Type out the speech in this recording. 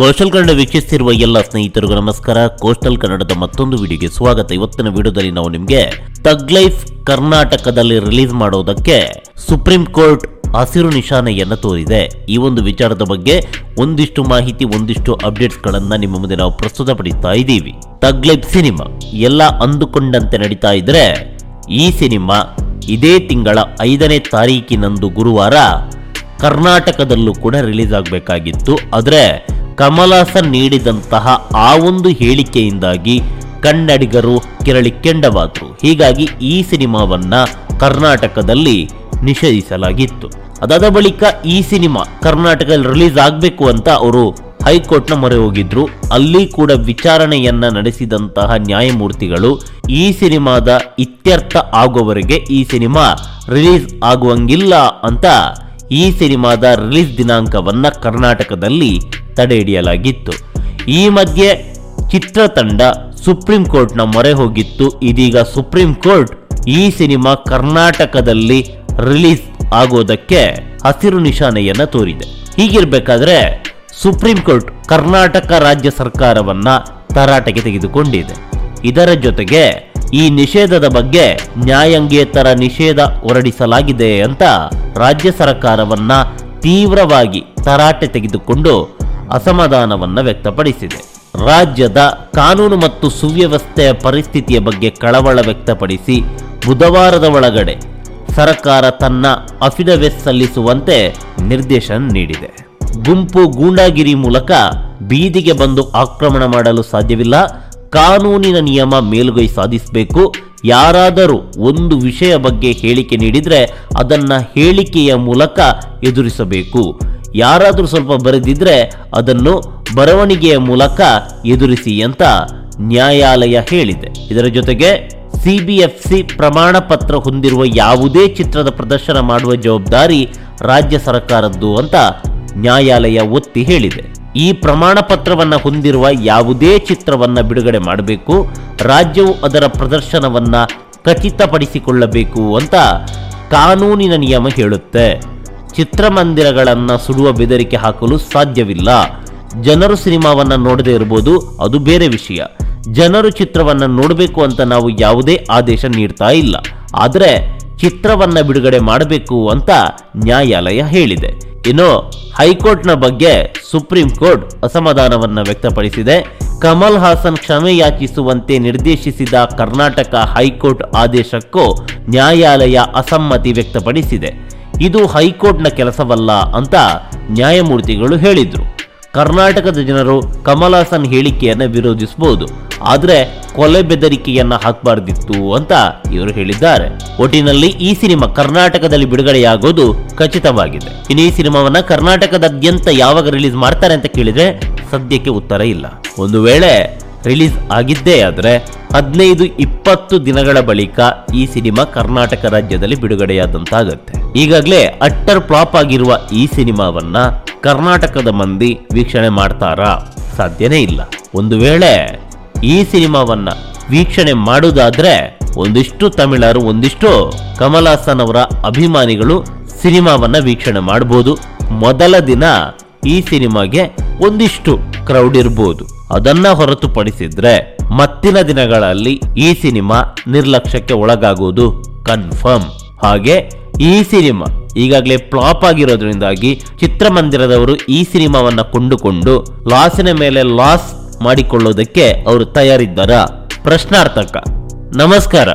Coastal Kannada ವೀಕ್ಷಿಸ್ತಿರುವ ಎಲ್ಲ ಸ್ನೇಹಿತರಿಗೂ ನಮಸ್ಕಾರ. ಕೋಸ್ಟಲ್ ಕನ್ನಡದ ಮತ್ತೊಂದು ವಿಡಿಯೋಗೆ ಸ್ವಾಗತ. ಇವತ್ತಿನ ವಿಡಿಯೋದಲ್ಲಿ ನಾವು ನಿಮಗೆ ತಗ್ ಲೈಫ್ ಕರ್ನಾಟಕದಲ್ಲಿ ರಿಲೀಸ್ ಮಾಡೋದಕ್ಕೆ ಸುಪ್ರೀಂ ಕೋರ್ಟ್ ಹಸಿರು ನಿಶಾನೆಯನ್ನು ತೋರಿದೆ. ಈ ಒಂದು ವಿಚಾರದ ಬಗ್ಗೆ ಒಂದಿಷ್ಟು ಮಾಹಿತಿ, ಒಂದಿಷ್ಟು ಅಪ್ಡೇಟ್ಸ್ಗಳನ್ನು ನಿಮ್ಮ ಮುಂದೆ ನಾವು ಪ್ರಸ್ತುತಪಡಿಸ್ತಾ ಇದ್ದೀವಿ. ತಗ್ ಲೈಫ್ ಸಿನಿಮಾ ಎಲ್ಲ ಅಂದುಕೊಂಡಂತೆ ನಡೀತಾ ಇದ್ರೆ ಈ ಸಿನಿಮಾ ಇದೇ ತಿಂಗಳ ಐದನೇ ತಾರೀಕಿನಂದು ಗುರುವಾರ ಕರ್ನಾಟಕದಲ್ಲೂ ಕೂಡ ರಿಲೀಸ್ ಆಗಬೇಕಾಗಿತ್ತು. ಆದರೆ ಕಮಲ್ ಹಾಸನ್ ನೀಡಿದಂತಹ ಆ ಒಂದು ಹೇಳಿಕೆಯಿಂದಾಗಿ ಕನ್ನಡಿಗರು ಕೆರಳಿ ಕೆಂಡವಾದರು. ಹೀಗಾಗಿ ಈ ಸಿನಿಮಾವನ್ನ ಕರ್ನಾಟಕದಲ್ಲಿ ನಿಷೇಧಿಸಲಾಗಿತ್ತು. ಅದಾದ ಬಳಿಕ ಈ ಸಿನಿಮಾ ಕರ್ನಾಟಕದಲ್ಲಿ ರಿಲೀಸ್ ಆಗಬೇಕು ಅಂತ ಅವರು ಹೈಕೋರ್ಟ್ನ ಮೊರೆ ಹೋಗಿದ್ರು. ಅಲ್ಲಿ ಕೂಡ ವಿಚಾರಣೆಯನ್ನ ನಡೆಸಿದಂತಹ ನ್ಯಾಯಮೂರ್ತಿಗಳು ಈ ಸಿನಿಮಾದ ಇತ್ಯರ್ಥ ಆಗುವವರೆಗೆ ಈ ಸಿನಿಮಾ ರಿಲೀಸ್ ಆಗುವಂಗಿಲ್ಲ ಅಂತ ಈ ಸಿನಿಮಾದ ರಿಲೀಸ್ ದಿನಾಂಕವನ್ನ ಕರ್ನಾಟಕದಲ್ಲಿ ತಡೆ ಹಿಡಿಯಲಾಗಿತ್ತು. ಈ ಮಧ್ಯೆ ಚಿತ್ರತಂಡ ಸುಪ್ರೀಂ ಕೋರ್ಟ್ನ ಮೊರೆ ಹೋಗಿತ್ತು. ಇದೀಗ ಸುಪ್ರೀಂ ಕೋರ್ಟ್ ಈ ಸಿನಿಮಾ ಕರ್ನಾಟಕದಲ್ಲಿ ರಿಲೀಸ್ ಆಗೋದಕ್ಕೆ ಹಸಿರು ನಿಶಾನೆಯನ್ನು ತೋರಿದೆ. ಹೀಗಿರ್ಬೇಕಾದ್ರೆ ಸುಪ್ರೀಂ ಕೋರ್ಟ್ ಕರ್ನಾಟಕ ರಾಜ್ಯ ಸರ್ಕಾರವನ್ನ ತರಾಟೆಗೆ ತೆಗೆದುಕೊಂಡಿದೆ. ಇದರ ಜೊತೆಗೆ ಈ ನಿಷೇಧದ ಬಗ್ಗೆ ನ್ಯಾಯಾಂಗೇತರ ನಿಷೇಧ ಹೊರಡಿಸಲಾಗಿದೆ ಅಂತ ರಾಜ್ಯ ಸರ್ಕಾರವನ್ನ ತೀವ್ರವಾಗಿ ತರಾಟೆ ತೆಗೆದುಕೊಂಡು ಅಸಮಾಧಾನವನ್ನ ವ್ಯಕ್ತಪಡಿಸಿದೆ. ರಾಜ್ಯದ ಕಾನೂನು ಮತ್ತು ಸುವ್ಯವಸ್ಥೆಯ ಪರಿಸ್ಥಿತಿಯ ಬಗ್ಗೆ ಕಳವಳ ವ್ಯಕ್ತಪಡಿಸಿ ಬುಧವಾರದ ಒಳಗಡೆ ಸರ್ಕಾರ ತನ್ನ ಅಫಿಡವಿಟ್ ಸಲ್ಲಿಸುವಂತೆ ನಿರ್ದೇಶನ ನೀಡಿದೆ. ಗುಂಪು ಗೂಂಡಾಗಿರಿ ಮೂಲಕ ಬೀದಿಗೆ ಬಂದು ಆಕ್ರಮಣ ಮಾಡಲು ಸಾಧ್ಯವಿಲ್ಲ. ಕಾನೂನಿನ ನಿಯಮ ಮೇಲುಗೈ ಸಾಧಿಸಬೇಕು. ಯಾರಾದರೂ ಒಂದು ವಿಷಯ ಬಗ್ಗೆ ಹೇಳಿಕೆ ನೀಡಿದರೆ ಅದನ್ನು ಹೇಳಿಕೆಯ ಮೂಲಕ ಎದುರಿಸಬೇಕು. ಯಾರಾದರೂ ಸ್ವಲ್ಪ ಬರೆದಿದ್ರೆ ಅದನ್ನು ಬರವಣಿಗೆಯ ಮೂಲಕ ಎದುರಿಸಿ ಅಂತ ನ್ಯಾಯಾಲಯ ಹೇಳಿದೆ. ಇದರ ಜೊತೆಗೆ ಸಿಬಿಎಫ್ಸಿ ಪ್ರಮಾಣ ಪತ್ರ ಹೊಂದಿರುವ ಯಾವುದೇ ಚಿತ್ರದ ಪ್ರದರ್ಶನ ಮಾಡುವ ಜವಾಬ್ದಾರಿ ರಾಜ್ಯ ಸರ್ಕಾರದ್ದು ಅಂತ ನ್ಯಾಯಾಲಯ ಒತ್ತಿ ಹೇಳಿದೆ. ಈ ಪ್ರಮಾಣ ಪತ್ರವನ್ನು ಹೊಂದಿರುವ ಯಾವುದೇ ಚಿತ್ರವನ್ನು ಬಿಡುಗಡೆ ಮಾಡಬೇಕು, ರಾಜ್ಯವು ಅದರ ಪ್ರದರ್ಶನವನ್ನ ಖಚಿತಪಡಿಸಿಕೊಳ್ಳಬೇಕು ಅಂತ ಕಾನೂನಿನ ನಿಯಮ ಹೇಳುತ್ತೆ. ಚಿತ್ರಮಂದಿರಗಳನ್ನು ಸುಡುವ ಬೆದರಿಕೆ ಹಾಕಲು ಸಾಧ್ಯವಿಲ್ಲ. ಜನರು ಸಿನಿಮಾವನ್ನು ನೋಡದೇ ಇರಬಹುದು ಅದು ಬೇರೆ ವಿಷಯ. ಜನರು ಚಿತ್ರವನ್ನು ನೋಡಬೇಕು ಅಂತ ನಾವು ಯಾವುದೇ ಆದೇಶ ನೀಡ್ತಾ ಇಲ್ಲ. ಆದರೆ ಚಿತ್ರವನ್ನು ಬಿಡುಗಡೆ ಮಾಡಬೇಕು ಅಂತ ನ್ಯಾಯಾಲಯ ಹೇಳಿದೆ. ಇನ್ನು ಹೈಕೋರ್ಟ್ನ ಬಗ್ಗೆ ಸುಪ್ರೀಂ ಕೋರ್ಟ್ ಅಸಮಾಧಾನವನ್ನು ವ್ಯಕ್ತಪಡಿಸಿದೆ. ಕಮಲ್ ಹಾಸನ್ ಕ್ಷಮೆ ಯಾಚಿಸುವಂತೆ ನಿರ್ದೇಶಿಸಿದ ಕರ್ನಾಟಕ ಹೈಕೋರ್ಟ್ ಆದೇಶಕ್ಕೂ ನ್ಯಾಯಾಲಯ ಅಸಮ್ಮತಿ ವ್ಯಕ್ತಪಡಿಸಿದೆ. ಇದು ಹೈಕೋರ್ಟ್ನ ಕೆಲಸವಲ್ಲ ಅಂತ ನ್ಯಾಯಮೂರ್ತಿಗಳು ಹೇಳಿದರು. ಕರ್ನಾಟಕದ ಜನರು ಕಮಲ್ ಹಾಸನ್ ಹೇಳಿಕೆಯನ್ನು ವಿರೋಧಿಸಬಹುದು ಆದರೆ ಕೊಲೆ ಬೆದರಿಕೆಯನ್ನ ಹಾಕಬಾರ್ದಿತ್ತು ಅಂತ ಇವರು ಹೇಳಿದ್ದಾರೆ. ಒಟ್ಟಿನಲ್ಲಿ ಈ ಸಿನಿಮಾ ಕರ್ನಾಟಕದಲ್ಲಿ ಬಿಡುಗಡೆಯಾಗೋದು ಖಚಿತವಾಗಿದೆ. ಇನ್ನು ಈ ಸಿನಿಮಾವನ್ನ ಕರ್ನಾಟಕದಾದ್ಯಂತ ಯಾವಾಗ ರಿಲೀಸ್ ಮಾಡ್ತಾರೆ ಅಂತ ಕೇಳಿದ್ರೆ ಸದ್ಯಕ್ಕೆ ಉತ್ತರ ಇಲ್ಲ. ಒಂದು ವೇಳೆ ರಿಲೀಸ್ ಆಗಿದ್ದೇ ಆದರೆ ಹದಿನೈದು ಇಪ್ಪತ್ತು ದಿನಗಳ ಬಳಿಕ ಈ ಸಿನಿಮಾ ಕರ್ನಾಟಕ ರಾಜ್ಯದಲ್ಲಿ ಬಿಡುಗಡೆಯಾದಂತಾಗತ್ತೆ. ಈಗಾಗಲೇ ಅಟ್ಟರ್ ಫ್ಲಾಪ್ ಆಗಿರುವ ಈ ಸಿನಿಮಾವನ್ನ ಕರ್ನಾಟಕದ ಮಂದಿ ವೀಕ್ಷಣೆ ಮಾಡ್ತಾರಾ ಸಾಧ್ಯನೇ ಇಲ್ಲ. ಒಂದು ವೇಳೆ ಈ ಸಿನಿಮಾವನ್ನ ವೀಕ್ಷಣೆ ಮಾಡುವುದಾದ್ರೆ ಒಂದಿಷ್ಟು ತಮಿಳರು, ಒಂದಿಷ್ಟು ಕಮಲ್ ಹಾಸನ್ ಅವರ ಅಭಿಮಾನಿಗಳು ಸಿನಿಮಾವನ್ನ ವೀಕ್ಷಣೆ ಮಾಡಬಹುದು ಮೊದಲ ದಿನ ಈ ಸಿನಿಮಾಗೆ ಒಂದಿಷ್ಟು ಕ್ರೌಡ್ ಇರಬಹುದು ಅದನ್ನ ಹೊರತುಪಡಿಸಿದ್ರೆ ಮತ್ತಿನ ದಿನಗಳಲ್ಲಿ ಈ ಸಿನಿಮಾ ನಿರ್ಲಕ್ಷ್ಯಕ್ಕೆ ಒಳಗಾಗುವುದು ಕನ್ಫರ್ಮ್ ಹಾಗೆ ಈ ಸಿನಿಮಾ ಈಗಾಗಲೇ ಫ್ಲಾಪ್ ಆಗಿರೋದ್ರಿಂದಾಗಿ ಚಿತ್ರಮಂದಿರದವರು ಈ ಸಿನಿಮಾವನ್ನ ಕೊಂಡುಕೊಂಡು ಲಾಸಿನ ಮೇಲೆ ಲಾಸ್ ಮಾಡಿಕೊಳ್ಳೋದಕ್ಕೆ ಅವರು ತಯಾರಿದ್ದಾರಾ? ಪ್ರಶ್ನಾರ್ಥಕ. ನಮಸ್ಕಾರ.